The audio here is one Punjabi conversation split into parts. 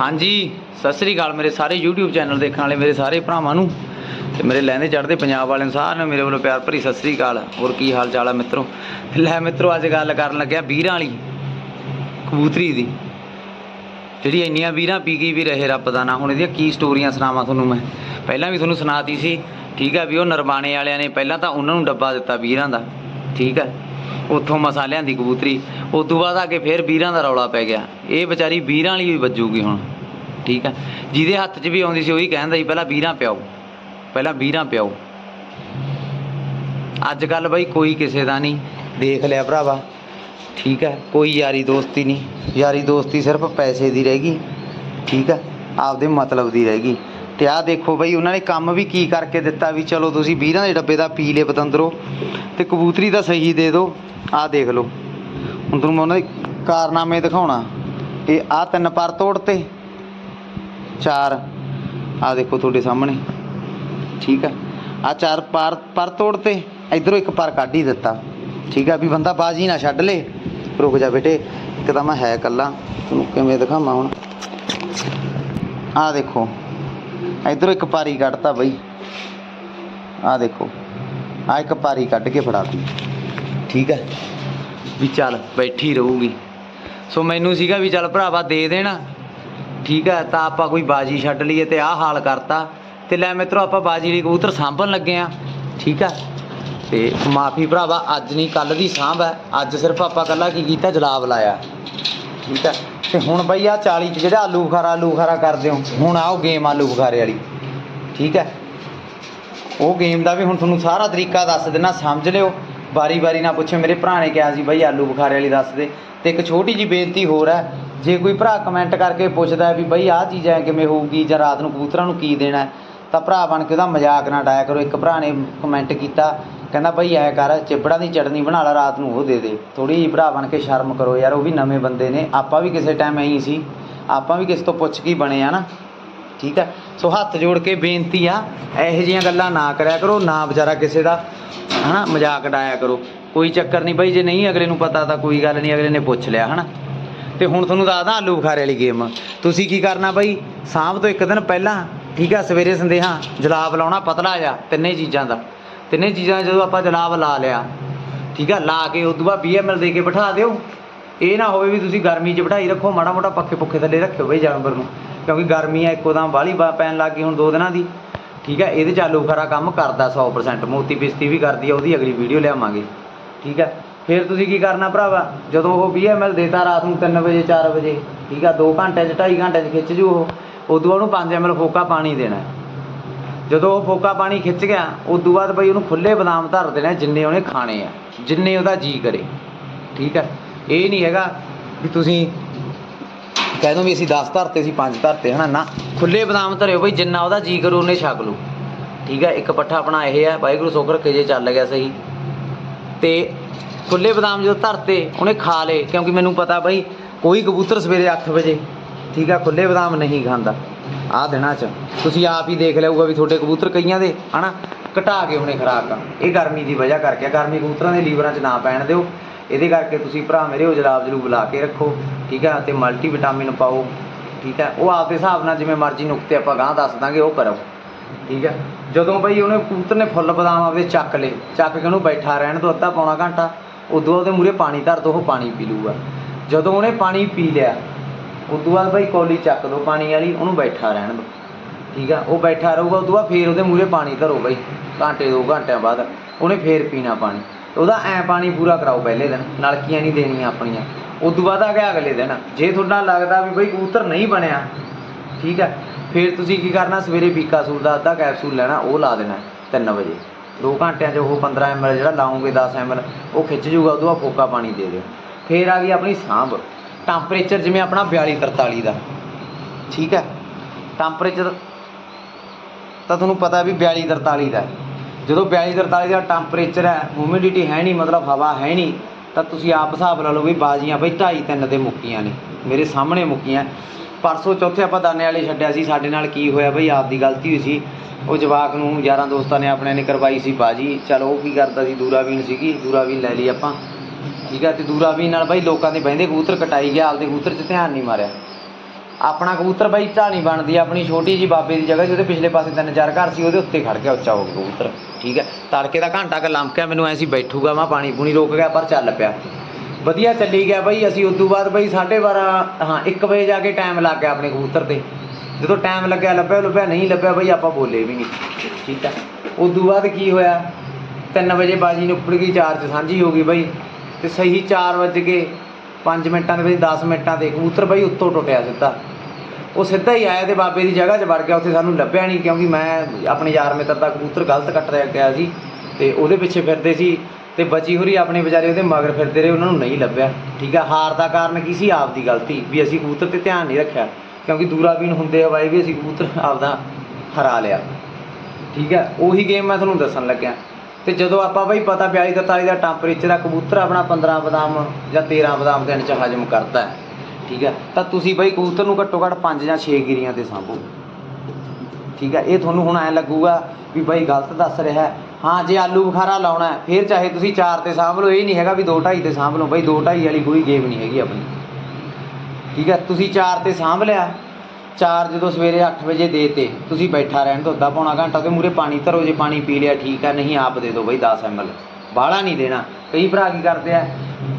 ਹਾਂਜੀ, ਸਤਿ ਸ੍ਰੀ ਅਕਾਲ ਮੇਰੇ ਸਾਰੇ YouTube ਚੈਨਲ ਦੇਖਣ ਵਾਲੇ, ਮੇਰੇ ਸਾਰੇ ਭਰਾਵਾਂ ਨੂੰ ਤੇ ਮੇਰੇ ਲਹਿੰਦੇ ਚੜ੍ਹਦੇ ਪੰਜਾਬ ਵਾਲਿਆਂ ਨੂੰ ਸਾਰਿਆਂ ਨੂੰ ਮੇਰੇ ਵੱਲੋਂ ਪਿਆਰ ਭਰੀ ਸਤਿ ਸ੍ਰੀ ਅਕਾਲ। ਹੋਰ ਕੀ ਹਾਲ ਚਾਲ ਆ ਮਿੱਤਰੋ? ਲੈ ਮਿੱਤਰੋ, ਅੱਜ ਗੱਲ ਕਰਨ ਲੱਗਿਆ ਵੀਰਾਂ ਵਾਲੀ, ਕਬੂਤਰੀ ਦੀ। ਜਿਹੜੀ ਇੰਨੀਆਂ ਵੀਰਾਂ ਪੀ ਗਈ ਵੀ ਰਹੇ ਰੱਬ ਦਾ ਨਾ ਹੁਣ ਇਹਦੀਆਂ ਕੀ ਸਟੋਰੀਆਂ ਸੁਣਾਵਾਂ ਤੁਹਾਨੂੰ ਮੈਂ? ਪਹਿਲਾਂ ਵੀ ਤੁਹਾਨੂੰ ਸੁਣਾਤੀ ਸੀ, ਠੀਕ ਹੈ ਵੀ ਉਹ ਨਰਮਾਣੇ ਵਾਲਿਆਂ ਨੇ ਪਹਿਲਾਂ ਤਾਂ ਉਹਨਾਂ ਨੂੰ ਡੱਬਾ ਦਿੱਤਾ ਵੀਰਾਂ ਦਾ, ਠੀਕ ਹੈ ਉੱਥੋਂ ਮਸਾਲਿਆਂ ਲਿਆਂਦੀ ਕਬੂਤਰੀ। ਉਸ ਤੋਂ ਬਾਅਦ ਆ ਕੇ ਫਿਰ ਵੀਰਾਂ ਦਾ ਰੌਲਾ ਪੈ ਗਿਆ। ਇਹ ਵਿਚਾਰੀ ਵੀਰਾਂ ਵਾਲੀ ਵੀ ਵੱਜੂਗੀ ਹੁਣ। ਠੀਕ ਹੈ ਜਿਹਦੇ ਹੱਥ 'ਚ ਵੀ ਆਉਂਦੀ ਸੀ ਉਹੀ ਕਹਿੰਦਾ ਸੀ, ਪਹਿਲਾਂ ਵੀਰਾਂ ਪਿਆਓ। ਪਹਿਲਾਂ ਵੀਰਾਂ ਪਿਆਓ। ਅੱਜ ਕੱਲ ਬਈ ਕੋਈ ਕਿਸੇ ਦਾ ਨਹੀਂ। ਦੇਖ ਲਿਆ ਭਰਾਵਾ। ਠੀਕ ਹੈ ਕੋਈ ਯਾਰੀ ਦੋਸਤੀ ਨਹੀਂ। ਯਾਰੀ ਦੋਸਤੀ ਸਿਰਫ ਪੈਸੇ ਦੀ ਰਹਿ ਗਈ। ਠੀਕ ਹੈ ਆਪਦੇ ਮਤਲਬ ਦੀ ਰਹਿ ਗਈ। ਤੇ ਆਹ ਦੇਖੋ ਬਈ, ਉਹਨਾਂ ਨੇ ਕੰਮ ਵੀ ਕੀ ਕਰਕੇ ਦਿੱਤਾ ਵੀ ਚਲੋ ਤੁਸੀਂ ਵੀਰਾਂ ਦੇ ਡੱਬੇ ਦਾ ਪੀ ਲੇ ਪਤੰਦਰੋ। ਤੇ ਕਬੂਤਰੀ ਦਾ ਸਹੀ ਦੇ ਦਿਓ। ਆਹ ਦੇਖ ਲਓ। ਹੁਣ ਤੁਹਾਨੂੰ ਮੈਂ ਉਹਨਾਂ ਦੇ ਕਾਰਨਾਮੇ ਦਿਖਾਉਣਾ। ਇਹ ਆਹ ਤਿੰਨ ਪਰ ਤੋੜਤੇ। ਚਾਰ। ਆਹ ਦੇਖੋ ਤੁਹਾਡੇ ਸਾਹਮਣੇ। ਠੀਕ ਆ। ਆ ਚਾਰ ਪਰ ਪਰ ਤੋੜਤੇ। ਇਧਰੋਂ ਇੱਕ ਪਰ ਕੱਢ ਹੀ ਦਿੱਤਾ। ਠੀਕ ਆ, ਵੀ ਬੰਦਾ ਬਾਜੀ ਨਾ ਛੱਡ ਲੇ। ਰੁਕ ਜਾ ਬੇਟੇ, ਇੱਕ ਤਾਂ ਮੈਂ ਹੈ ਕੱਲਾ ਤੁਹਾਨੂੰ ਕਿਵੇਂ ਦਿਖਾਵਾਂ ਹੁਣ? ਆਹ ਦੇਖੋ। ਇਧਰੋਂ ਇੱਕ ਪਾਰੀ ਕੱਢਤਾ ਬਈ। ਆਹ ਦੇਖੋ। ਆ ਇੱਕ ਪਾਰੀ ਕੱਢ ਕੇ ਫੜਾਤੀ। ਠੀਕ ਹੈ ਵੀ ਚੱਲ ਬੈਠੀ ਰਹੂਗੀ। ਸੋ ਮੈਨੂੰ ਸੀਗਾ ਵੀ ਚੱਲ ਭਰਾਵਾ ਦੇ ਦੇਣਾ। ਠੀਕ ਹੈ ਤਾਂ ਆਪਾਂ ਕੋਈ ਬਾਜੀ ਛੱਡ ਲਈਏ ਤੇ ਆਹ ਹਾਲ ਕਰਤਾ। ਤੇ ਲੈ ਮਿੱਤਰੋ, ਆਪਾਂ ਬਾਜੀ ਲਈ ਕਬੂਤਰ ਸਾਂਭਣ ਲੱਗੇ ਆ। ਠੀਕ ਹੈ ਤੇ ਮਾਫੀ ਭਰਾਵਾ, ਅੱਜ ਨਹੀਂ ਕੱਲ ਦੀ ਸਾਂਭ ਹੈ ਅੱਜ ਸਿਰਫ ਆਪਾਂ ਕੱਲਾ ਕੀ ਕੀਤਾ, ਜਲਾਬ ਲਾਇਆ। ਠੀਕ ਹੈ ਤੇ ਹੁਣ ਬਈ ਆ 40 ਚ ਜਿਹੜਾ ਆਲੂ ਬੁਖਾਰਾ ਆਲੂ ਬੁਖਾਰਾ ਕਰਦੇ ਹੋ, ਹੁਣ ਆਓ ਗੇਮ ਆਲੂ ਬੁਖਾਰੇ ਵਾਲੀ। ਠੀਕ ਹੈ ਉਹ ਗੇਮ ਦਾ ਵੀ ਹੁਣ ਤੁਹਾਨੂੰ ਸਾਰਾ ਤਰੀਕਾ ਦੱਸ ਦੇਣਾ ਸਮਝ ਲਿਓ। ਵਾਰੀ ਵਾਰੀ ਨਾ ਪੁੱਛੋ। ਮੇਰੇ ਭਰਾ ਨੇ ਕਿਹਾ ਸੀ, ਬਈ ਆਲੂ ਬੁਖਾਰੇ ਵਾਲੀ ਦੱਸ ਦੇ। ਤੇ ਇੱਕ ਛੋਟੀ ਜੀ ਬੇਨਤੀ ਹੋਰ ਹੈ, ਜੇ ਕੋਈ ਭਰਾ ਕਮੈਂਟ ਕਰਕੇ ਪੁੱਛਦਾ ਵੀ ਬਈ ਆਹ ਚੀਜ਼ ਐ ਕਿਵੇਂ ਹੋਊਗੀ ਜਾਂ ਰਾਤ ਨੂੰ ਕਬੂਤਰਾਂ ਨੂੰ ਕੀ ਦੇਣਾ ਤਾਂ ਭਰਾ ਬਣ ਕੇ ਉਹਦਾ ਮਜ਼ਾਕ ਨਾ ਡਾਇਆ ਕਰੋ। ਇੱਕ ਭਰਾ ਨੇ ਕਮੈਂਟ ਕੀਤਾ, ਕਹਿੰਦਾ, ਬਈ ਐ ਕਰ, ਚਿਬੜਾਂ ਦੀ ਚਟਨੀ ਬਣਾ ਲਾ, ਰਾਤ ਨੂੰ ਉਹ ਦੇ ਦੇ। ਥੋੜੀ ਜਿਹੀ ਭਰਾ ਬਣ ਕੇ ਸ਼ਰਮ ਕਰੋ, ਯਾਰ ਉਹ ਵੀ ਨਵੇਂ ਬੰਦੇ ਨੇ, ਆਪਾਂ ਵੀ ਕਿਸੇ ਟਾਈਮ ਐਂ ਹੀ ਸੀ। ਆਪਾਂ ਵੀ ਕਿਸੇ ਤੋਂ ਪੁੱਛ ਕੇ ਬਣੇ ਆ ਨਾ। ਠੀਕ ਹੈ? ਸੋ ਹੱਥ ਜੋੜ ਕੇ ਬੇਨਤੀ ਆ, ਇਹੋ ਜਿਹੀਆਂ ਗੱਲਾਂ ਨਾ ਕਰਿਆ ਕਰੋ, ਨਾ ਵਿਚਾਰਾ ਕਿਸੇ ਦਾ, ਹਨਾ, ਮਜ਼ਾਕ ਡਾਇਆ ਕਰੋ। ਕੋਈ ਚੱਕਰ ਨਹੀਂ ਬਈ, ਜੇ ਨਹੀਂ ਅਗਲੇ ਨੂੰ ਪਤਾ ਤਾਂ ਕੋਈ ਗੱਲ ਨਹੀਂ, ਅਗਲੇ ਨੇ ਪੁੱਛ ਲਿਆ, ਹਨਾ। ਤੇ ਹੁਣ ਤੁਹਾਨੂੰ ਦੱਸਦਾ ਆਲੂ ਬੁਖਾਰੇ ਵਾਲੀ ਗੇਮ ਤੁਸੀਂ ਕੀ ਕਰਨਾ ਬਈ? ਸ਼ਾਮ ਤੋਂ ਇੱਕ ਦਿਨ ਪਹਿਲਾਂ, ਠੀਕ ਆ, ਸਵੇਰੇ ਸੰਦੇਹਾ, ਜਲਾਬ ਲਾਉਣਾ ਪਤਲਾ ਜਾ ਤਿੰਨੇ ਚੀਜ਼ਾਂ ਦਾ। ਤਿੰਨੇ ਚੀਜ਼ਾਂ ਜਦੋਂ ਆਪਾਂ ਜਲਾਬ ਲਾ ਲਿਆ, ਠੀਕ ਆ, ਲਾ ਕੇ ਉਦੋਂ ਬਾਅਦ 20 ml ਦੇ ਕੇ ਬਿਠਾ ਦਿਓ। ਇਹ ਨਾ ਹੋਵੇ ਵੀ ਤੁਸੀਂ ਗਰਮੀ 'ਚ ਬਿਠਾਈ ਰੱਖੋ, ਮਾੜਾ ਮੋਟਾ ਪੱਖੇ ਪੁੱਖੇ ਥੱਲੇ ਰੱਖਿਓ ਬਈ ਜਾਨਵਰ ਨੂੰ। ਕਿਉਂਕਿ ਗਰਮੀ ਆ, ਇੱਕੋ ਦਮ ਬਾਹਲੀ ਬਾ- ਪੈਣ ਲੱਗ ਗਈ ਹੁਣ ਦੋ ਦਿਨਾਂ ਦੀ। ਠੀਕ ਹੈ ਇਹਦੇ ਚਾਲੂ ਖਰਾ ਕੰਮ ਕਰਦਾ 100% ਮੋਤੀ ਪਿਸਤੀ ਵੀ ਕਰਦੀ ਆ, ਉਹਦੀ ਅਗਲੀ ਵੀਡੀਓ ਲਿਆਵਾਂਗੇ। ਠੀਕ ਹੈ ਫਿਰ ਤੁਸੀਂ ਕੀ ਕਰਨਾ ਭਰਾਵਾ? ਜਦੋਂ ਉਹ 20 ml ਦੇਤਾ ਰਾਤ ਨੂੰ 3 ਵਜੇ 4 ਵਜੇ, ਠੀਕ ਆ 2 ਘੰਟੇ ਚ 2.5 ਘੰਟੇ ਚ ਖਿੱਚ ਜੂ ਉਹ। ਉਦੋਂ ਉਹਨੂੰ 5 ml ਫੋਕਾ ਪਾਣੀ ਦੇਣਾ। ਜਦੋਂ ਉਹ ਫੋਕਾ ਪਾਣੀ ਖਿੱਚ ਗਿਆ, ਉਦੋਂ ਬਾਅਦ ਬਈ ਉਹਨੂੰ ਖੁੱਲੇ ਬਦਾਮ ਧਰ ਦੇਣਾ ਜਿੰਨੇ ਉਹਨੇ ਖਾਣੇ ਆ, ਜਿੰਨੇ ਉਹਦਾ ਜੀ ਕਰੇ। ਠੀਕ ਹੈ ਇਹ ਨਹੀਂ ਹੈਗਾ ਵੀ ਤੁਸੀਂ ਕਹਿ ਦੋ ਵੀ ਅਸੀਂ 10 ਧਰਤੇ ਸੀ 5 ਧਰਤੇ, ਹਨਾ? ਨਾ ਖੁੱਲੇ ਬਦਾਮ ਧਰਿਓ ਬਈ, ਜਿੰਨਾ ਉਹਦਾ ਜੀ ਕਰੂ, ਉਹਨੇ ਛਕ ਲਓ ਠੀਕ ਹੈ? ਇੱਕ ਪੱਠਾ ਆਪਣਾ ਇਹ ਹੈ, ਵਾਹਿਗੁਰੂ ਸੋਖ ਰੱਖੇ ਜੇ ਚੱਲ ਗਿਆ ਸਹੀ। ਤੇ ਖੁੱਲੇ ਬਦਾਮ ਜਦੋਂ ਧਰਤੇ, ਉਹਨੇ ਖਾ ਲਏ, ਕਿਉਂਕਿ ਮੈਨੂੰ ਪਤਾ ਬਈ, ਕੋਈ ਕਬੂਤਰ ਸਵੇਰੇ 8 ਵਜੇ, ਠੀਕ ਆ ਖੁੱਲੇ ਬਦਾਮ ਨਹੀਂ ਖਾਂਦਾ। ਆਹ ਦਿਨਾਂ 'ਚ, ਤੁਸੀਂ ਆਪ ਹੀ ਦੇਖ ਲਿਆਊਗਾ ਵੀ ਤੁਹਾਡੇ ਕਬੂਤਰ ਕਈਆਂ ਦੇ, ਹਨਾ? ਘਟਾ ਕੇ ਉਹਨੇ ਖਰਾਕ। ਇਹ ਗਰਮੀ ਦੀ ਵਜ੍ਹਾ ਕਰਕੇ, ਗਰਮੀ ਕਬੂਤਰਾਂ ਦੇ ਲੀਵਰਾਂ 'ਚ ਨਾ ਪੈਣ ਦਿਓ। ਇਹਦੇ ਕਰਕੇ ਤੁਸੀਂ ਭਰਾ ਮੇਰੇ ਉਹ ਜਲਾਬ ਜਲੂਬ ਲਾ ਕੇ ਰੱਖੋ, ਠੀਕ ਆ ਤੇ ਮਲਟੀ ਵਿਟਾਮਿਨ ਪਾਓ, ਠੀਕ ਹੈ, ਉਹ ਆਪਦੇ ਹਿਸਾਬ ਨਾਲ ਜਿਵੇਂ ਮਰਜ਼ੀ ਨੁਕਤੇ ਆਪਾਂ ਗਾਂ ਦੱਸ ਦਾਂਗੇ, ਉਹ ਕਰੋ, ਠੀਕ ਹੈ, ਜਦੋਂ ਬਈ ਉਹਨੇ ਕਬੂਤਰ ਨੇ ਫੁੱਲ ਬਦਾਮ ਆਪਦੇ ਚੱਕ ਲਏ, ਚੱਕ ਕੇ ਉਹਨੂੰ ਬੈਠਾ ਰਹਿਣ ਤੋਂ ਅੱਧਾ ਪੌਣਾ ਘੰਟਾ, ਉਦੋਂ ਉਹਦੇ ਮੂਰੇ ਪਾਣੀ ਧਰ ਦੋ, ਉਹ ਪਾਣੀ ਪੀ ਲੂਗਾ, ਜਦੋਂ ਉਹਨੇ ਪਾਣੀ ਪੀ ਲਿਆ, ਉਦੋਂ ਬਾਅਦ ਬਈ ਕੌਲੀ ਚੱਕ ਲਓ ਪਾਣੀ ਵਾਲੀ, ਉਹਨੂੰ ਬੈਠਾ ਰਹਿਣ ਦਿਓ ਠੀਕ ਆ ਉਹ ਬੈਠਾ ਰਹੂਗਾ, ਉਦੋਂ ਬਾਅਦ ਫੇਰ ਉਹਦੇ ਮੂਰੇ ਪਾਣੀ ਧਰੋ ਬਈ, ਘੰਟੇ ਦੋ ਘੰਟਿਆਂ ਬਾਅਦ, ਉਹਨੇ ਫੇਰ ਪੀਣਾ ਪਾਣੀ। ਉਹਦਾ ਐ ਪਾਣੀ ਪੂਰਾ ਕਰਾਓ ਪਹਿਲੇ ਦਿਨ, ਨਲਕੀਆਂ ਨਹੀਂ ਦੇਣੀਆਂ ਆਪਣੀਆਂ। ਉਦੋਂ ਬਾਅਦ ਆ ਗਿਆ ਅਗਲੇ ਦਿਨ। ਜੇ ਤੁਹਾਡਾ ਲੱਗਦਾ ਵੀ ਬਈ ਕਬੂਤਰ ਨਹੀਂ ਬਣਿਆ, ਠੀਕ ਹੈ, ਫਿਰ ਤੁਸੀਂ ਕੀ ਕਰਨਾ? ਸਵੇਰੇ ਪੀਕਾ ਬੀਕਾਸੂਲ ਦਾ, ਅੱਧਾ ਕੈਪਸੂਲ ਲੈਣਾ, ਉਹ ਲਾ ਦੇਣਾ 3 ਵਜੇ। 2 ਘੰਟਿਆਂ 'ਚ ਉਹ 15 ml ਜਿਹੜਾ ਲਾਉਂਗੇ 10 ml ਉਹ ਖਿੱਚ ਜੂਗਾ, ਉਦੋਂ ਬਾਅਦ ਫੋਕਾ ਪਾਣੀ ਦੇ ਦਿਓ। ਫਿਰ ਆ ਗਈ ਆਪਣੀ ਸਾਂਭ। ਟੈਂਪਰੇਚਰ ਜਿਵੇਂ ਆਪਣਾ 42 43 ਦਾ, ਠੀਕ ਹੈ, ਟੈਂਪਰੇਚਰ ਤਾਂ ਤੁਹਾਨੂੰ ਪਤਾ ਵੀ 42 43 ਦਾ ਜਦੋਂ 42 43 ਦਾ ਟੈਂਪਰੇਚਰ ਹੈ ਹਿਊਮਿਡਿਟੀ ਹੈ ਨਹੀਂ, ਮਤਲਬ ਹਵਾ ਹੈ ਨਹੀਂ, ਤਾਂ ਤੁਸੀਂ ਆਪ ਹਿਸਾਬ ਲਾ ਲਓ ਵੀ ਬਾਜ਼ੀਆਂ ਬਈ 2.5 3 ਤੇ ਮੁੱਕੀਆਂ ਨੇ, ਮੇਰੇ ਸਾਹਮਣੇ ਮੁੱਕੀਆਂ। ਪਰਸੋਂ ਚੌਥੇ ਆਪਾਂ ਦਾਨੇ ਵਾਲੇ ਛੱਡਿਆ ਸੀ, ਸਾਡੇ ਨਾਲ ਕੀ ਹੋਇਆ ਬਈ ਆਪ ਦੀ ਗਲਤੀ ਹੋਈ ਸੀ। ਉਹ ਜਵਾਕ ਨੂੰ ਯਾਰਾਂ ਦੋਸਤਾਂ ਨੇ ਆਪਣੇ ਨੇ ਕਰਵਾਈ ਸੀ ਬਾਜੀ। ਚਲ ਉਹ ਕੀ ਕਰਦਾ ਸੀ, ਦੂਰਾਬੀਨ ਸੀਗੀ, ਦੂਰਾਬੀਨ ਲੈ ਲਈ ਆਪਾਂ। ਠੀਕ ਆ ਤੇ ਦੂਰਾਬੀਨ ਨਾਲ ਬਈ ਲੋਕਾਂ ਦੇ ਬਹਿੰਦੇ ਕਬੂਤਰ, ਕਟਾਈ ਗਿਆ, ਆਪਦੇ ਕਬੂਤਰ 'ਚ ਧਿਆਨ ਨਹੀਂ ਮਾਰਿਆ। ਆਪਣਾ ਕਬੂਤਰ ਬਾਈ ਢਾਣੀ ਬਣਦੀ ਆ ਆਪਣੀ ਛੋਟੀ ਜੀ ਬਾਬੇ ਦੀ ਜਗ੍ਹਾ ਜਿਹਦੇ ਪਿਛਲੇ ਪਾਸੇ ਤਿੰਨ ਚਾਰ ਘਰ ਸੀ, ਉਹਦੇ ਉੱਤੇ ਖੜ ਗਿਆ ਉੱਚਾ ਹੋ ਗਿਆ ਕਬੂਤਰ, ਠੀਕ ਹੈ। ਤੜਕੇ ਦਾ ਘੰਟਾ ਕ ਲੰਮਕਿਆ ਮੈਨੂੰ ਐ ਸੀ ਬੈਠੂਗਾ ਮੈਂ, ਪਾਣੀ ਪੂਣੀ ਰੋਕ ਗਿਆ, ਪਰ ਚੱਲ ਪਿਆ। ਵਧੀਆ ਚੱਲੀ ਗਿਆ ਬਾਈ, ਅਸੀਂ ਉਦੋਂ ਬਾਅਦ ਬਾਈ 12:30 ਹਾਂ 1 ਵਜੇ ਜਾ ਕੇ ਟਾਈਮ ਲੱਗ ਗਿਆ ਆਪਣੇ ਕਬੂਤਰ ਤੇ। ਜਦੋਂ ਟਾਈਮ ਲੱਗਿਆ, ਲੱਭਿਆ ਲੱਭਿਆ, ਨਹੀਂ ਲੱਭਿਆ ਬਾਈ, ਆਪਾਂ ਬੋਲੇ ਵੀ ਨਹੀਂ। ਠੀਕ ਹੈ। ਉਦੋਂ ਬਾਅਦ ਕੀ ਹੋਇਆ? 3 ਵਜੇ ਬਾਜੀ ਨੂੰ ਉੱਪੜ ਗਈ 4 ਚ ਸਾਂਝੀ ਹੋ ਗਈ ਬਾਈ। ਤੇ ਸਹੀ 4 ਵਜੇ ਕੇ 5 ਮਿੰਟਾਂ ਦੇ ਵਿੱਚ 10 ਮਿੰਟਾਂ ਦੇ ਕਬੂਤਰ ਬਾਈ ਉੱਤੋਂ ਟੁੱਟਿਆ ਸਿੱਧਾ। ਉਹ ਸਿੱਧਾ ਹੀ ਆਇਆ ਤੇ ਬਾਬੇ ਦੀ ਜਗ੍ਹਾ 'ਚ ਵੜ ਗਿਆ, ਉੱਥੇ ਸਾਨੂੰ ਲੱਭਿਆ ਨਹੀਂ ਕਿਉਂਕਿ ਮੈਂ ਆਪਣੇ ਯਾਰ ਮਿੱਤਰ ਦਾ ਕਬੂਤਰ ਗਲਤ ਕੱਟ ਰਿਹਾ ਗਿਆ ਸੀ ਤੇ ਉਹਦੇ ਪਿੱਛੇ ਫਿਰਦੇ ਸੀ ਤੇ ਬਚੀ ਹੋਰੀ ਆਪਣੇ ਵਿਚਾਰੇ ਉਹਦੇ ਮਗਰ ਫਿਰਦੇ ਰਹੇ, ਉਹਨਾਂ ਨੂੰ ਨਹੀਂ ਲੱਭਿਆ। ਠੀਕ ਆ, ਹਾਰ ਦਾ ਕਾਰਨ ਕੀ ਸੀ? ਆਪ ਦੀ ਗਲਤੀ, ਵੀ ਅਸੀਂ ਕਬੂਤਰ ਤੇ ਧਿਆਨ ਨਹੀਂ ਰੱਖਿਆ ਕਿਉਂਕਿ ਦੂਰਾਬੀਨ ਹੁੰਦੇ ਹਵਾਈ ਵੀ ਅਸੀਂ ਕਬੂਤਰ ਆਪਦਾ ਹਰਾ ਲਿਆ। ਠੀਕ ਹੈ ਉਹੀ ਗੇਮ ਮੈਂ ਤੁਹਾਨੂੰ ਦੱਸਣ ਲੱਗਿਆ। ਤੇ ਜਦੋਂ ਆਪਾਂ ਬਈ ਪਤਾ 42 43 ਦਾ ਟੈਂਪਰੇਚਰ ਆ ਕਬੂਤਰ ਆਪਣਾ 15 ਬਦਾਮ ਜਾਂ 13 ਬਦਾਮ ਦਿਨ ਚ ਹਜਮ ਕਰਦਾ ਹੈ, ਠੀਕ ਹੈ, ਤਾਂ ਤੁਸੀਂ ਬਈ ਕਬੂਤਰ ਨੂੰ ਘੱਟੋ ਘੱਟ 5 ਜਾਂ 6 ਗਿਰੀਆਂ ਤੇ ਸਾਂਭੋ। ਠੀਕ ਹੈ, ਇਹ ਤੁਹਾਨੂੰ ਹੁਣ ਐ ਲੱਗੂਗਾ ਵੀ ਬਈ ਗਲਤ ਦੱਸ ਰਿਹਾ ਹਾਂ। ਜੇ ਆਲੂ ਬੁਖਾਰਾ ਲਾਉਣਾ ਫਿਰ ਚਾਹੇ ਤੁਸੀਂ 4 ਤੇ ਸਾਂਭ ਲਓ, ਇਹ ਨਹੀਂ ਹੈਗਾ ਵੀ 2 2.5 ਤੇ ਸਾਂਭ ਲਓ। ਬਈ 2 2.5 ਵਾਲੀ ਕੋਈ ਗੇਮ ਨਹੀਂ ਹੈਗੀ ਆਪਣੀ। ਠੀਕ ਹੈ, ਤੁਸੀਂ 4 ਤੇ ਸਾਂਭ ਲਿਆ ਚਾਰ ਜਦੋਂ ਸਵੇਰੇ 8 ਵਜੇ ਦੇ ਤੇ ਤੁਸੀਂ ਬੈਠਾ ਰਹਿਣ ਦੋ ਅੱਧਾ ਪੌਣਾ ਘੰਟਾ ਤੇ ਮੂਰੇ ਪਾਣੀ ਧਰੋ, ਜੇ ਪਾਣੀ ਪੀ ਲਿਆ ਠੀਕ ਹੈ ਨਹੀਂ ਆਪ ਦੇ ਦਿਓ ਬਈ 10 ml ਬਾਹਲਾ ਨਹੀਂ ਦੇਣਾ। ਕਈ ਭਰਾ ਕੀ ਕਰਦੇ ਆ,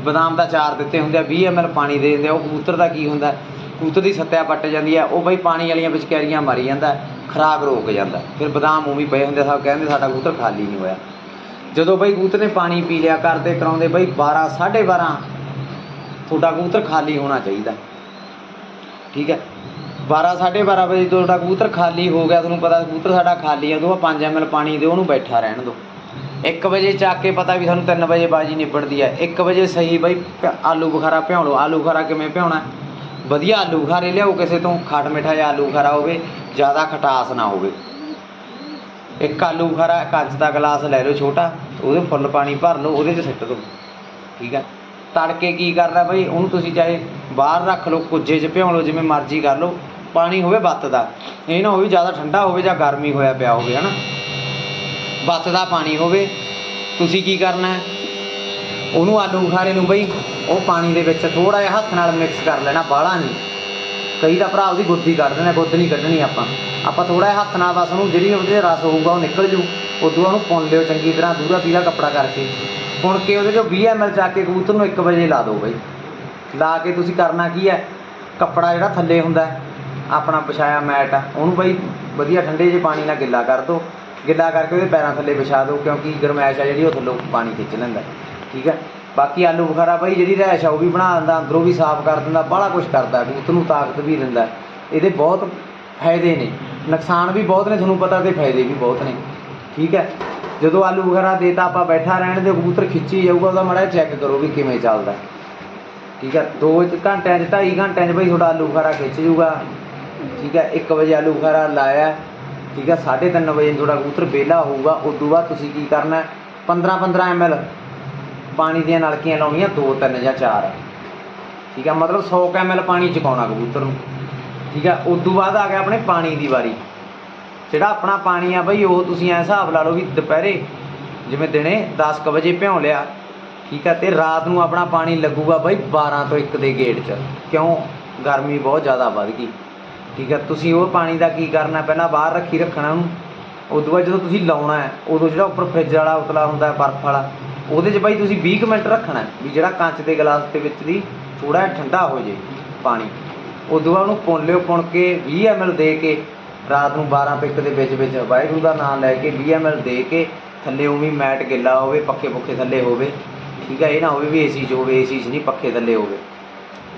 ਬਦਾਮ ਦਾ ਚਾਰ ਦਿੱਤੇ ਹੁੰਦੇ ਆ 20 ml ਪਾਣੀ ਦੇ ਦਿੰਦੇ ਆ, ਉਹ ਕਬੂਤਰ ਦਾ ਕੀ ਹੁੰਦਾ? ਕਬੂਤਰ ਦੀ ਸੱਤਿਆ ਪੱਟ ਜਾਂਦੀ ਆ, ਉਹ ਬਈ ਪਾਣੀ ਵਾਲੀਆਂ ਵਿਚਕਾਰੀਆਂ ਮਾਰੀ ਜਾਂਦਾ, ਖਰਾਬ ਰੋਕ ਜਾਂਦਾ। ਫਿਰ ਬਦਾਮ ਉਵੇਂ ਹੀ ਪਏ ਹੁੰਦੇ ਸਭ ਕਹਿੰਦੇ ਸਾਡਾ ਕਬੂਤਰ ਖਾਲੀ ਨਹੀਂ ਹੋਇਆ। ਜਦੋਂ ਬਈ ਕਬੂਤਰ ਨੇ ਪਾਣੀ ਪੀ ਲਿਆ ਕਰਦੇ ਕਰਾਉਂਦੇ ਬਈ 12 12:30 ਤੁਹਾਡਾ ਕਬੂਤਰ ਖਾਲੀ ਹੋਣਾ ਚਾਹੀਦਾ। ਠੀਕ ਹੈ? 12 12:30 ਵਜੇ ਤੁਹਾਡਾ ਕਬੂਤਰ ਖਾਲੀ ਹੋ ਗਿਆ, ਤੁਹਾਨੂੰ ਪਤਾ ਕਬੂਤਰ ਸਾਡਾ ਖਾਲੀ ਆ, ਉਦੋਂ 5 ml ਪਾਣੀ ਦਿਓ, ਉਹਨੂੰ ਬੈਠਾ ਰਹਿਣ ਦਿਓ। 1 ਵਜੇ ਚੱਕ ਕੇ ਪਤਾ ਵੀ ਸਾਨੂੰ 3 ਵਜੇ ਬਾਜੀ ਨਿਬੜਦੀ ਹੈ 1 ਵਜੇ ਸਹੀ ਬਈ ਆਲੂ ਬੁਖਾਰਾ ਭਿਉਂ ਲਓ। ਆਲੂ ਬੁਖਾਰਾ ਕਿਵੇਂ ਭਿਉਣਾ? ਵਧੀਆ ਆਲੂ ਬੁਖਾਰੇ ਲਿਆਓ ਕਿਸੇ ਤੋਂ, ਖੱਟ ਮਿੱਠਾ ਜਿਹਾ ਆਲੂ ਬੁਖਾਰਾ ਹੋਵੇ, ਜ਼ਿਆਦਾ ਖਟਾਸ ਨਾ ਹੋਵੇ। ਇੱਕ ਆਲੂ ਬੁਖਾਰਾ ਕੱਚ ਦਾ ਗਲਾਸ ਲੈ ਲਓ ਛੋਟਾ, ਉਹਦੇ ਫੁੱਲ ਪਾਣੀ ਭਰ ਲਓ, ਉਹਦੇ 'ਚ ਸਿੱਟ ਦਿਓ। ਠੀਕ ਹੈ ਤੜਕੇ ਕੀ ਕਰਨਾ ਬਈ, ਉਹਨੂੰ ਤੁਸੀਂ ਚਾਹੇ ਬਾਹਰ ਰੱਖ ਲਓ, ਕੁੱਜੇ 'ਚ ਭਿਉਂ ਲਓ, ਜਿਵੇਂ ਮਰਜ਼ੀ ਕਰ ਲਓ। ਪਾਣੀ ਹੋਵੇ ਬੱਤ ਦਾ। ਇਹ ਨਾ ਹੋਵੇ ਜ਼ਿਆਦਾ ਠੰਡਾ ਹੋਵੇ ਜਾਂ ਗਰਮੀ ਹੋਇਆ ਪਿਆ ਹੋਵੇ, ਹਨਾ? ਬੱਤ ਦਾ ਪਾਣੀ ਹੋਵੇ। ਤੁਸੀਂ ਕੀ ਕਰਨਾ ਹੈ? ਉਹਨੂੰ ਆਲੂ ਬੁਖਾਰੇ ਨੂੰ ਬਈ, ਉਹ ਪਾਣੀ ਦੇ ਵਿੱਚ ਥੋੜਾ ਜਿਹਾ ਹੱਥ ਨਾਲ ਮਿਕਸ ਕਰ ਲੈਣਾ, ਬਾਹਲਾ ਨਹੀਂ। ਕਈ ਤਾਂ ਭਰਾ ਉਹਦੀ ਗੁੱਦੀ ਕੱਢ ਦੇਣਾ ਗੁੱਦ ਨਹੀਂ ਕੱਢਣੀ ਆਪਾਂ। ਆਪਾਂ ਥੋੜਾ ਜਿਹਾ ਹੱਥ ਨਾਲ ਬਸ ਉਹਨੂੰ ਜਿਹੜੀ ਉਹਦੇ ਰਸ ਹੋਊਗਾ ਉਹ ਨਿਕਲ ਜੂ। ਉਦੋਂ ਉਹਨੂੰ ਪੁੰਨ ਲਿਓ ਚੰਗੀ ਤਰ੍ਹਾਂ ਦੂਰਾ ਤੀਰਾ ਕੱਪੜਾ ਕਰਕੇ। ਪੁੰਨ ਕੇ ਉਹਦੇ ਚੋਂ 20 ml ਚੱਕ ਕੇ ਕਬੂਤਰ ਨੂੰ 1 ਵਜੇ ਲਾ ਦਿਓ ਬਈ। ਲਾ ਕੇ ਤੁਸੀਂ ਕਰਨਾ ਕੀ ਹੈ? ਕੱਪੜਾ ਜਿਹੜਾ ਥੱਲੇ ਹੁੰਦਾ ਆਪਣਾ ਵਿਛਾਇਆ ਮੈਟ ਆ। ਉਹਨੂੰ ਬਈ ਵਧੀਆ ਠੰਡੇ ਜਿਹੇ ਪਾਣੀ ਨਾਲ ਗਿੱਲਾ ਕਰ ਦਿਓ ਗਿੱਲਾ ਕਰਕੇ ਉਹਦੇ ਪੈਰਾਂ ਥੱਲੇ ਵਿਛਾ ਦਿਓ ਕਿਉਂਕਿ ਗਰਮੈਸ਼ ਆ ਜਿਹੜੀ, ਉਹ ਥੱਲੋਂ ਪਾਣੀ ਖਿੱਚ ਲੈਂਦਾ। ਠੀਕ ਹੈ ਬਾਕੀ ਆਲੂ ਬੁਖਾਰਾ ਬਈ ਜਿਹੜੀ ਰਹਿਸ਼ ਆ, ਉਹ ਵੀ ਬਣਾ ਦਿੰਦਾ, ਅੰਦਰੋਂ ਵੀ ਸਾਫ਼ ਕਰ ਦਿੰਦਾ, ਬਾਹਲਾ ਕੁਝ ਕਰਦਾ ਕਬੂਤਰ ਨੂੰ ਤਾਕਤ ਵੀ ਦਿੰਦਾ। ਇਹਦੇ ਬਹੁਤ ਫਾਇਦੇ ਨੇ। ਨੁਕਸਾਨ ਵੀ ਬਹੁਤ ਨੇ, ਤੁਹਾਨੂੰ ਪਤਾ ਤੇ ਫਾਇਦੇ ਵੀ ਬਹੁਤ ਨੇ। ਠੀਕ ਹੈ ਜਦੋਂ ਆਲੂ ਬੁਖਾਰਾ ਦੇਤਾ, ਆਪਾਂ ਬੈਠਾ ਰਹਿਣ ਦੇ ਕਬੂਤਰ ਖਿੱਚੀ ਜਾਊਗਾ, ਉਹਦਾ ਮਾੜਾ ਚੈੱਕ ਕਰੋ ਵੀ ਕਿਵੇਂ ਚੱਲਦਾ। ਠੀਕ ਹੈ 2 ਘੰਟਿਆਂ 'ਚ 2.5 ਘੰਟਿਆਂ 'ਚ ਬਈ ਤੁਹਾਡਾ ਆਲੂ ਬੁਖਾਰਾ ਖਿੱਚ ਜੂਗਾ ਠੀਕ ਹੈ 1 ਵਜੇ ਆਲੂ ਬੁਖਾਰਾ ਲਾਇਆ, ਠੀਕ ਹੈ 3:30 ਵਜੇ ਤੁਹਾਡਾ ਕਬੂਤਰ ਵਿਹਲਾ ਹੋਊਗਾ, ਉਦੋਂ ਬਾਅਦ ਤੁਸੀਂ ਕੀ ਕਰਨਾ 15 15 ml ਪਾਣੀ ਦੀਆਂ ਨਲਕੀਆਂ ਲਾਉਣੀਆਂ 2 3 ਜਾਂ 4 ਠੀਕ ਹੈ, ਮਤਲਬ 100 ml ਪਾਣੀ ਚਕਾਉਣਾ ਕਬੂਤਰ ਨੂੰ। ਠੀਕ ਹੈ, ਉਦੋਂ ਬਾਅਦ ਆ ਗਿਆ ਆਪਣੇ ਪਾਣੀ ਦੀ ਵਾਰੀ। ਜਿਹੜਾ ਆਪਣਾ ਪਾਣੀ ਆ ਬਈ, ਉਹ ਤੁਸੀਂ ਐ ਹਿਸਾਬ ਲਾ ਲਓ ਵੀ ਦੁਪਹਿਰੇ ਜਿਵੇਂ ਦਿਨੇ 10 ਕੁ ਵਜੇ ਭਿਉਂ ਲਿਆ, ਠੀਕ ਆ ਤੇ ਰਾਤ ਨੂੰ ਆਪਣਾ ਪਾਣੀ ਲੱਗੂਗਾ ਬਾਈ 12 ਤੋਂ 1 ਦੇ ਗੇਟ 'ਚ। ਕਿਉਂ? ਗਰਮੀ ਬਹੁਤ ਜ਼ਿਆਦਾ ਵੱਧ ਗਈ। ਠੀਕ ਹੈ, ਤੁਸੀਂ ਉਹ ਪਾਣੀ ਦਾ ਕੀ ਕਰਨਾ, ਪਹਿਲਾਂ ਬਾਹਰ ਰੱਖੀ ਰੱਖਣਾ ਉਹਨੂੰ। ਉਦੋਂ ਬਾਅਦ ਜਦੋਂ ਤੁਸੀਂ ਲਾਉਣਾ ਹੈ, ਉਦੋਂ ਜਿਹੜਾ ਉੱਪਰ ਫ੍ਰਿਜ ਵਾਲਾ ਉਤਲਾ ਹੁੰਦਾ ਬਰਫ਼ ਵਾਲਾ, ਉਹਦੇ 'ਚ ਬਾਈ ਤੁਸੀਂ 20 ਕੁ ਮਿੰਟ ਰੱਖਣਾ ਵੀ ਜਿਹੜਾ ਕੰਚ ਦੇ ਗਲਾਸ ਦੇ ਵਿੱਚ ਦੀ ਥੋੜਾ ਠੰਡਾ ਹੋ ਜੇ ਪਾਣੀ। ਉਦੋਂ ਬਾਅਦ ਉਹਨੂੰ ਪੁੰਨ ਲਿਓ ਪੁੰਨ ਕੇ 20 ml ਦੇ ਕੇ, ਰਾਤ ਨੂੰ 12 ਪਿੱਕ ਦੇ ਵਿੱਚ ਵਿੱਚ ਵਾਹਿਗੁਰੂ ਦਾ ਨਾਮ ਲੈ ਕੇ 20 ml ਦੇ ਕੇ ਥੱਲੇ ਉਵੇਂ ਮੈਟ ਗਿੱਲਾ ਹੋਵੇ ਪੱਕੇ ਪੁੱਖੇ ਥੱਲੇ ਹੋਵੇ, ਠੀਕ ਹੈ, ਇਹ ਨਾ ਹੋਵੇ ਵੀ ਏਸੀ 'ਚ ਹੋਵੇ ਏਸੀ 'ਚ ਨਹੀਂ, ਪੱਖੇ ਥੱਲੇ ਹੋਵੇ,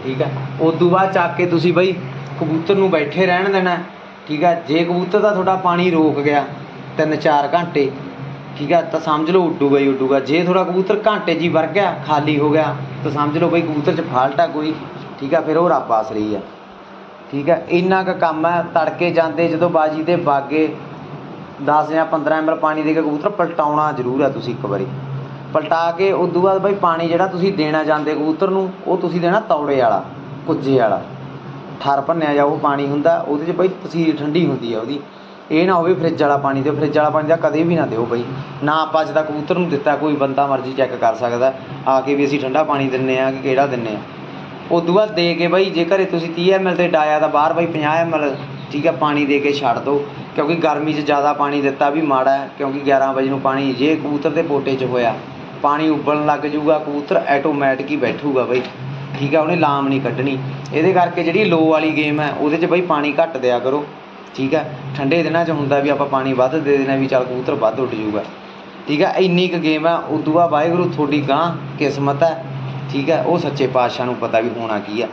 ਠੀਕ ਹੈ। ਉਦੋਂ ਬਾਅਦ ਚੱਕ ਕੇ ਤੁਸੀਂ ਬਈ ਕਬੂਤਰ ਨੂੰ ਬੈਠੇ ਰਹਿਣ ਦੇਣਾ, ਠੀਕ ਹੈ ਜੇ ਕਬੂਤਰ ਦਾ ਤੁਹਾਡਾ ਪਾਣੀ ਰੋਕ ਗਿਆ 3-4 ਘੰਟੇ, ਠੀਕ ਹੈ ਤਾਂ ਸਮਝ ਲਓ ਉੱਡੂਗਾ ਹੀ ਉੱਡੂਗਾ। ਜੇ ਤੁਹਾਡਾ ਕਬੂਤਰ ਘੰਟੇ 'ਚ ਹੀ ਵਰ ਗਿਆ, ਖਾਲੀ ਹੋ ਗਿਆ, ਤਾਂ ਸਮਝ ਲਓ ਬਈ ਕਬੂਤਰ 'ਚ ਫਾਲਟ ਆ ਕੋਈ, ਠੀਕ ਆ? ਫਿਰ ਉਹ ਰੱਬ ਆਸਰੀ ਆ। ਠੀਕ ਹੈ ਇੰਨਾ ਕੁ ਕੰਮ ਹੈ ਤੜਕੇ ਜਾਂਦੇ ਜਦੋਂ ਬਾਜੀ ਦੇ ਬਾਗੇ 10 ਜਾਂ 15 ml ਪਾਣੀ ਦੇ ਕੇ ਕਬੂਤਰ ਪਲਟਾਉਣਾ ਜ਼ਰੂਰ ਹੈ ਤੁਸੀਂ ਇੱਕ ਵਾਰੀ। ਪਲਟਾ ਕੇ ਉਦੋਂ ਬਾਅਦ ਬਈ ਪਾਣੀ ਜਿਹੜਾ ਤੁਸੀਂ ਦੇਣਾ ਜਾਂਦੇ ਕਬੂਤਰ ਨੂੰ, ਉਹ ਤੁਸੀਂ ਦੇਣਾ ਤੌੜੇ ਵਾਲਾ, ਕੁੱਜੇ ਵਾਲਾ। ਠਰ ਭੰਨਿਆ ਜਾ, ਉਹ ਪਾਣੀ ਹੁੰਦਾ, ਉਹਦੇ 'ਚ ਬਈ ਤਸੀਰ ਠੰਡੀ ਹੁੰਦੀ ਆ ਉਹਦੀ। ਇਹ ਨਾ ਹੋਵੇ ਫ੍ਰਿਜ ਵਾਲਾ ਪਾਣੀ ਦਿਓ, ਫ੍ਰਿਜ ਵਾਲਾ ਪਾਣੀ ਦਾ ਕਦੇ ਵੀ ਨਾ ਦਿਓ ਬਈ। ਨਾ ਆਪਾਂ ਅੱਜ ਦਾ ਕਬੂਤਰ ਨੂੰ ਦਿੱਤਾ, ਕੋਈ ਬੰਦਾ ਮਰਜ਼ੀ ਚੈੱਕ ਕਰ ਸਕਦਾ, ਆ ਕੇ ਵੀ ਅਸੀਂ ਠੰਡਾ ਪਾਣੀ ਦਿੰਨੇ ਆ ਕਿ ਕਿਹੜਾ ਦਿੰਨੇ ਆ। ਤੋਂ ਬਾਅਦ ਦੇ ਕੇ ਬਈ ਜੇ ਘਰੇ ਤੁਸੀਂ 30 ml ਤੇ ਡਾਇਆ ਤਾਂ ਬਾਹਰ ਬਾਈ 50 ml ਠੀਕ ਹੈ ਪਾਣੀ ਦੇ ਕੇ ਛੱਡ ਦਿਓ ਕਿਉਂਕਿ ਗਰਮੀ 'ਚ ਜ਼ਿਆਦਾ ਪਾਣੀ ਦਿੱਤਾ ਵੀ ਮਾੜਾ ਹੈ, ਕਿਉਂਕਿ 11 ਵਜੇ ਨੂੰ ਪਾਣੀ, ਜੇ ਕਬੂਤਰ ਦੇ ਪੋਟੇ 'ਚ ਹੋਇਆ, ਪਾਣੀ ਉਬਲਣ ਲੱਗ ਜਾਊਗਾ, ਕਬੂਤਰ ਆਟੋਮੈਟਿਕ ਹੀ ਬੈਠੂਗਾ ਬਈ। ਠੀਕ ਹੈ ਉਹਨੇ ਲਾਮ ਨਹੀਂ ਕੱਢਣੀ। ਇਹਦੇ ਕਰਕੇ ਜਿਹੜੀ ਲੋ ਵਾਲੀ ਗੇਮ ਹੈ, ਉਹਦੇ 'ਚ ਬਈ ਪਾਣੀ ਘੱਟ ਦਿਆ ਕਰੋ। ਠੀਕ ਹੈ ਠੰਡੇ ਦਿਨਾਂ 'ਚ ਹੁੰਦਾ ਵੀ ਆਪਾਂ ਪਾਣੀ ਵੱਧ ਦੇ ਦੇਣਾ ਵੀ ਚੱਲ ਕਬੂਤਰ ਵੱਧ ਉੱਡ ਜਾਊਗਾ। ਠੀਕ ਹੈ ਇੰਨੀ ਕੁ ਗੇਮ ਹੈ ਉਦੋਂ ਬਾਅਦ ਵਾਹਿਗੁਰੂ ਤੁਹਾਡੀ ਗਾਂ ਕਿਸਮਤ ਹੈ। ਠੀਕ ਹੈ ਉਹ ਸੱਚੇ ਪਾਤਸ਼ਾਹ ਨੂੰ ਪਤਾ ਵੀ ਹੋਣਾ ਕੀ ਆ।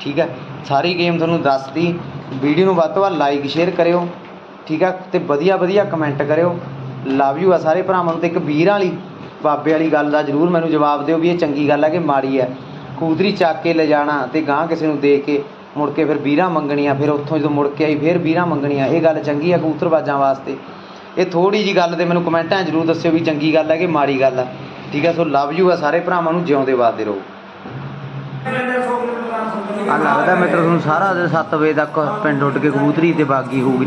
ਠੀਕ ਹੈ ਸਾਰੀ ਗੇਮ ਤੁਹਾਨੂੰ ਦੱਸਦੀ ਵੀਡੀਓ ਨੂੰ ਵੱਧ ਤੋਂ ਵੱਧ ਲਾਈਕ ਸ਼ੇਅਰ ਕਰਿਓ। ਠੀਕ ਹੈ ਤੇ ਵਧੀਆ ਵਧੀਆ ਕਮੈਂਟ ਕਰਿਓ। ਲਵ ਯੂ ਆ ਸਾਰੇ ਭਰਾਵਾਂ ਨੂੰ, ਤੇ ਇੱਕ ਵੀਰ ਵਾਲੀ, ਬਾਬੇ ਵਾਲੀ ਗੱਲ ਦਾ ਜਰੂਰ ਮੈਨੂੰ ਜਵਾਬ ਦਿਓ ਵੀ ਇਹ ਚੰਗੀ ਗੱਲ ਹੈ ਕਿ ਮਾੜੀ ਹੈ ਕੂਦਰੀ ਚੱਕ ਕੇ ਲਿਜਾਣਾ ਤੇ ਗਾਂ ਕਿਸੇ ਨੂੰ ਦੇ ਕੇ ਮੁੜ ਕੇ ਫਿਰ ਵੀਰਾਂ ਮੰਗਣੀਆਂ, ਫਿਰ ਉੱਥੋਂ ਜਦੋਂ ਮੁੜ ਕੇ ਆਈ, ਫਿਰ ਵੀਰਾਂ ਮੰਗਣੀਆਂ। ਇਹ ਗੱਲ ਚੰਗੀ ਹੈ ਕਬੂਤਰਬਾਜ਼ਾਂ ਵਾਸਤੇ। ਇਹ ਥੋੜੀ ਜੀ ਗੱਲ ਤੇ ਮੈਨੂੰ ਕਮੈਂਟਾਂ ਜਰੂਰ ਦੱਸਿਓ ਵੀ ਚੰਗੀ ਗੱਲ ਹੈ ਕਿ ਮਾੜੀ ਗੱਲ ਹੈ ਠੀਕ ਹੈ ਸੋ ਲਵ ਯੂ ਆ ਸਾਰੇ ਭਰਾਵਾਂ ਨੂੰ, ਜਿਉਂਦੇ ਵਾਸਤੇ ਰਹੋ। ਆ ਲੱਗਦਾ ਮਿੱਤਰ ਤੁਹਾਨੂੰ ਸਾਰਾ ਦਿਨ 7 ਵਜੇ ਤੱਕ ਪਿੰਡ ਉੱਡ ਕੇ ਕਬੂਤਰੀ ਤੇ ਬਾਗੀ ਹੋਊਗੀ